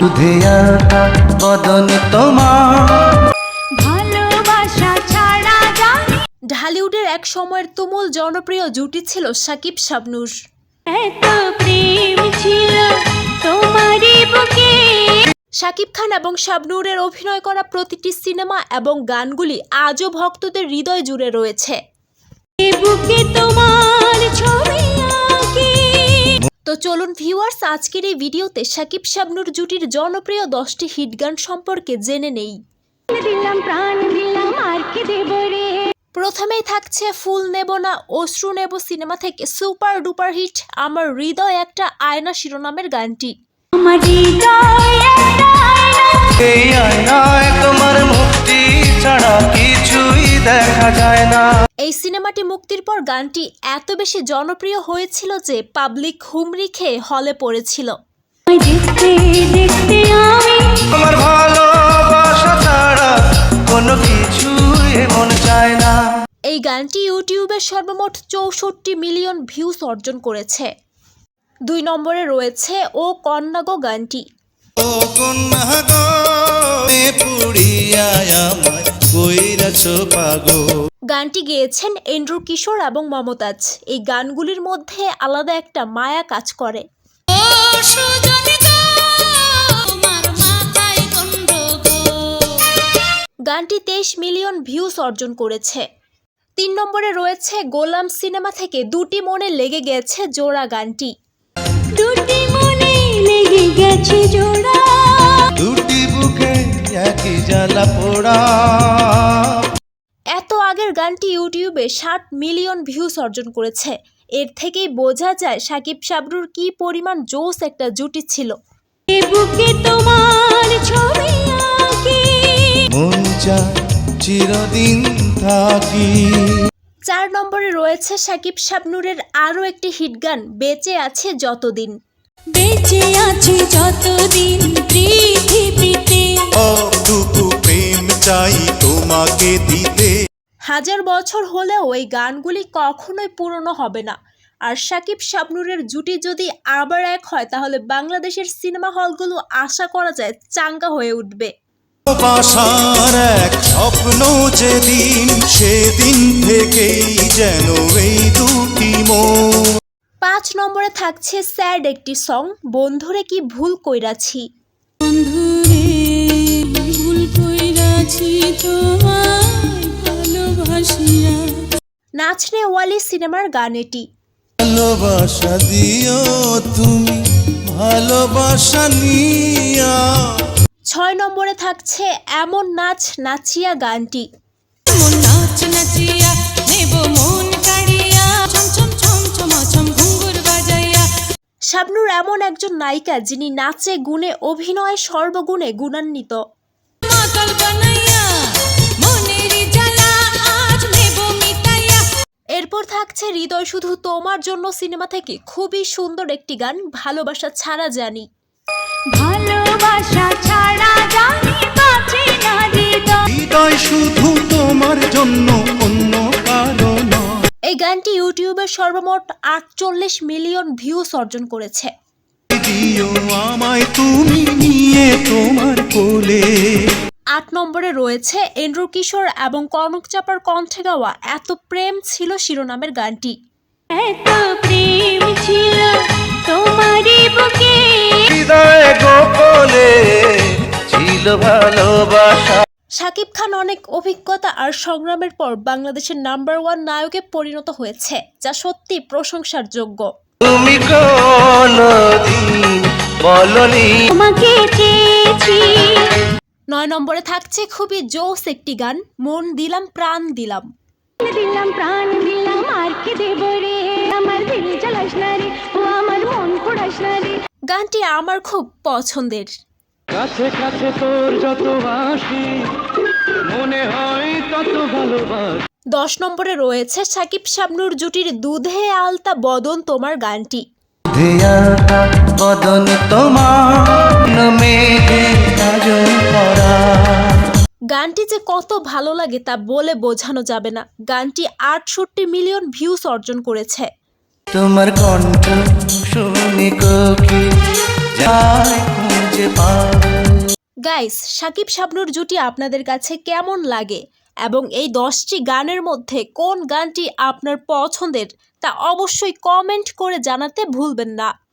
দুধে আটা বদন তোমার। ভালোবাসা ছাড়া জানি ঢালিউডের এক সময়ের তুমুল জনপ্রিয় জুটি ছিল সাকিব শাবনূর। এত প্রেম ছিল তোমারই বুকে। শাকিব খান এবং শাবনূরের অভিনয় করা প্রতিটি সিনেমা এবং গানগুলি আজও ভক্তদের হৃদয় জুড়ে রয়েছে। এ বুকে তোমার তো চলুন ভিউয়ার্স আজকের এই ভিডিওতে শাকিব শাবনুর জুটির জনপ্রিয় দশটি হিট গান সম্পর্কে জেনে নেই। প্রথমেই থাকছে ফুল নেব না অশ্রু নেব সিনেমা থেকে সুপার ডুপার হিট আমার হৃদয় একটা আয়না শিরোনামের গানটি। আমার হৃদয় দেখা যায় না। এই সিনেমাটি মুক্তির পর গানটি এত বেশি জনপ্রিয় হয়েছিল যে পাবলিক হুমড়ি খেয়ে হলে পড়েছিল। তোমায় দেখতে দেখতে আমি তোমার ভালোবাসা ছাড়া কোনো কিছুই মন চায় না। এই গানটি ইউটিউবে সর্বমোট চৌষট্টি মিলিয়ন ভিউস অর্জন করেছে। দুই নম্বরে রয়েছে ও কন্যাগো গানটি। ও কন্যা গো পুড়িয়া আমায় গানটি গেয়েছেন এন্ড্রু কিশোর এবং মমতাজ। এই গানগুলির মধ্যে আলাদা একটা মায়া কাজ করে। গানটি তেইশ মিলিয়ন ভিউস অর্জন করেছে। তিন নম্বরে রয়েছে গোলাম সিনেমা থেকে দুটি মনে লেগে গেছে জোড়া গানটি। দুটি মনে লেগে গেছে জোড়া। দুটি বুকে একই জ্বালা পোড়া। আগের গানটি ইউটিউবে ষাট মিলিয়ন ভিউস অর্জন করেছে। এর থেকেই বোঝা যায় সাকিব শাবরুর কি পরিমাণ জোস একটা জুটি ছিল। চার নম্বরে রয়েছে সাকিব শাবনুরের আরও একটি হিট গান বেঁচে আছে যতদিন। বেঁচে আছি যতদিন পৃথিবীতে। অটুকু প্রেম চাই তোমাকে দিতে। হাজার বছর হলেও এই গানগুলি কখনোই পুরনো হবে না। আর সাকিব শাবনুরের জুটি যদি আবার এক হয় তাহলে বাংলাদেশের সিনেমা হলগুলো আশা করা যায় চাঙ্গা হয়ে উঠবে। বাসার এক স্বপ্ন যেদিন সেদিন থেকেই যেন এই দুটি পাঁচ নম্বরে থাকছে স্যাড একটি সং বন্ধুরে কি ভুল কইরাছি? নাচনে ওয়ালি সিনেমার গান এটি। ভালোবাসা দিও তুমি ভালোবাসা নিয়া। ছয় নম্বরে থাকছে এমন নাচ নাচিয়া গানটি। মন শাবনুর এমন একজন নায়িকা যিনি নাচে গুণে অভিনয়ে সর্বগুণে গুণান্বিত। এরপর থাকছে হৃদয় শুধু তোমার জন্য সিনেমা থেকে খুবই সুন্দর একটি গান ভালোবাসা ছাড়া জানি। ভালোবাসা ছাড়া জানি বাঁচে না হৃদয়। হৃদয় শুধু তোমার জন্য অন্য কারও নয়। এই গানটি ইউটিউবে সর্বমোট আটচল্লিশ মিলিয়ন ভিউস অর্জন করেছে। দিও আমায় তুমি নিয়ে তোমার কোলে। আট নম্বরে রয়েছে এন্ড্রু কিশোর এবং কনক চাপার কণ্ঠে গাওয়া এত প্রেম ছিল শিরোনামের গানটি। এত প্রেম ছিল তোমারই বুকে। হৃদয় গোপনে ছিল ভালোবাসা। শাকিব খান অনেক অভিজ্ঞতা আর সংগ্রামের পর বাংলাদেশের নাম্বার ওয়ান নায়কে পরিণত হয়েছে যা সত্যি প্রশংসার যোগ্য তুমি কোনদিন বলনি। তোমাকে চেয়েছি নয় নম্বরে থাকছে খুবই জোস একটি গান মন দিলাম প্রাণ দিলাম। দিলাম প্রাণ দিলাম আর কি দেব রে? আমার দিল জ্বালাস না রে ও আমার মন পোড়াস না রে। গানটি আমার খুব পছন্দের। কাছে কাছে তোর যত মনে হয় তত ভালোবাস। দশ নম্বরে রয়েছে সাকিব শাবনুর জুটির দুধে আলতা বদন তোমার গানটি। বদন তোমার গানটি যে কত ভালো লাগে তা বলে বোঝানো যাবে না। গানটি আটষট্টি মিলিয়ন ভিউস অর্জন করেছে। তোমার কণ্ঠ শুনে গাইস সাকিব শাবনুর জুটি আপনাদের কাছে কেমন লাগে? এবং এই দশটি গানের মধ্যে কোন গানটি আপনার পছন্দের? তা অবশ্যই কমেন্ট করে জানাতে ভুলবেন না।